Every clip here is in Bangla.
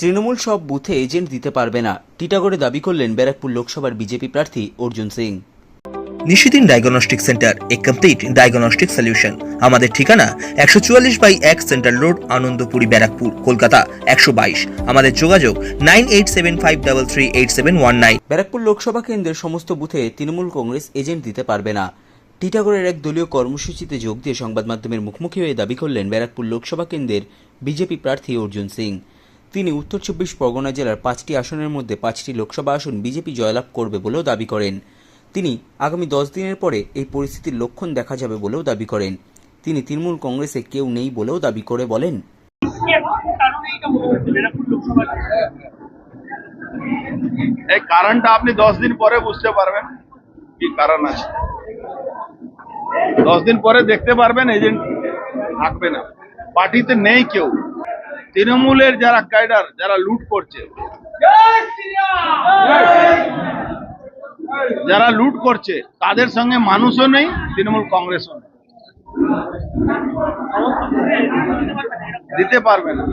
তৃণমূল সব বুথে এজেন্ট দিতে পারবে না। টিটাগড়ে দাবি করলেন ব্যারাকপুর লোকসভার বিজেপি প্রার্থী অর্জুন সিং। নিশিদিন ডায়াগনস্টিক সেন্টার এ কমপ্লিট ডায়াগনস্টিক সলিউশন আমাদের ঠিকানা একশো চুয়াল্লিশ বাই এক সেন্ট্রাল রোড আনন্দপুরি ব্যারাকপুর কলকাতা একশো বাইশ। আমাদের যোগাযোগ nine eight seven five double three eight seven one nine. Barrackpore Lok Sabha কেন্দ্রের সমস্ত বুথে তৃণমূল কংগ্রেস এজেন্ট দিতে পারবে না। টিটাগড়ের এক দলীয় কর্মসূচিতে যোগ দিয়ে সংবাদ মাধ্যমের মুখোমুখি হয়ে দাবি করলেন ব্যারাকপুর লোকসভা কেন্দ্রের বিজেপি প্রার্থী অর্জুন সিং। তিনি উত্তর চব্বিশ পরগনা জেলার পাঁচটি আসনের মধ্যে পাঁচটি লোকসভা আসন বিজেপি জয়লাভ করবে বলেও দাবি করেন। তিনি আগামী দশ দিনের পরে এই পরিস্থিতির লক্ষণ দেখা যাবে বলেও দাবি করেন। তিনি তৃণমূল কংগ্রেসে কেউ নেই বলেও দাবি করে বলেন। এই কারণটা আপনি দশ দিন পরে বুঝতে পারবেন কি কারণ আছে। দশ দিন পরে দেখতে পারবেন এজেন্ট থাকবে না। পার্টিতে নেই কেউ। তৃণমূলের যারা ক্যাডার যারা লুট করছে, যারা লুট করছে, তাদের সঙ্গে মানুষও নেই, তৃণমূল কংগ্রেসও নেই। দিতে পারবে না।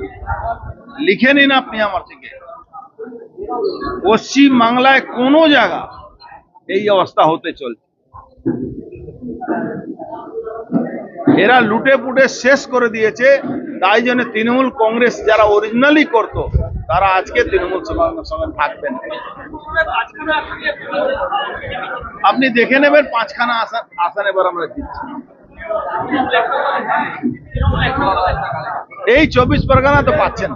লিখে নিন আপনি আমার থেকে। পশ্চিম বাংলায় কোনো জায়গা এই অবস্থা হতে চলছে। এরা লুটে পুটে শেষ করে দিয়েছে। তাই জন্য তৃণমূল কংগ্রেস যারা অরিজিনালি করত, তারা আজকে তৃণমূল সঙ্গে- থাকবেন। আপনি দেখে নেবেন, পাঁচখানা আসান আসান এবার আমরা দিচ্ছি। এই চব্বিশ পরগনা তো পাচ্ছেন।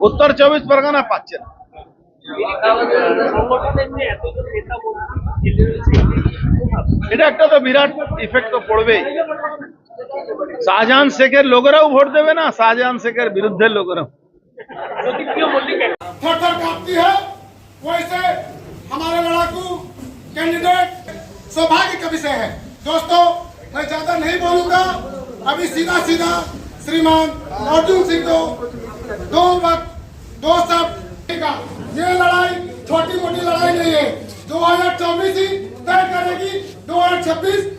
উত্তর চব্বিশ পরগনা পাচ্ছেন। এটা একটা তো বিরাট ইফেক্ট তো পড়বেই। শাহজাহান শেখের লোকেরাও ভোট দেবে না শাহজাহান শেখের বিরুদ্ধে লোকেরাও थर थर कांपती है वैसे हमारे लड़ाकू कैंडिडेट सौभाग्य का विषय है दोस्तों मैं ज्यादा नहीं बोलूंगा अभी सीधा सीधा श्रीमान अर्जुन सिंह को दो वक्त दो शब्द का ये लड़ाई छोटी मोटी लड़ाई नहीं है 2024 ही तय करेगी 2026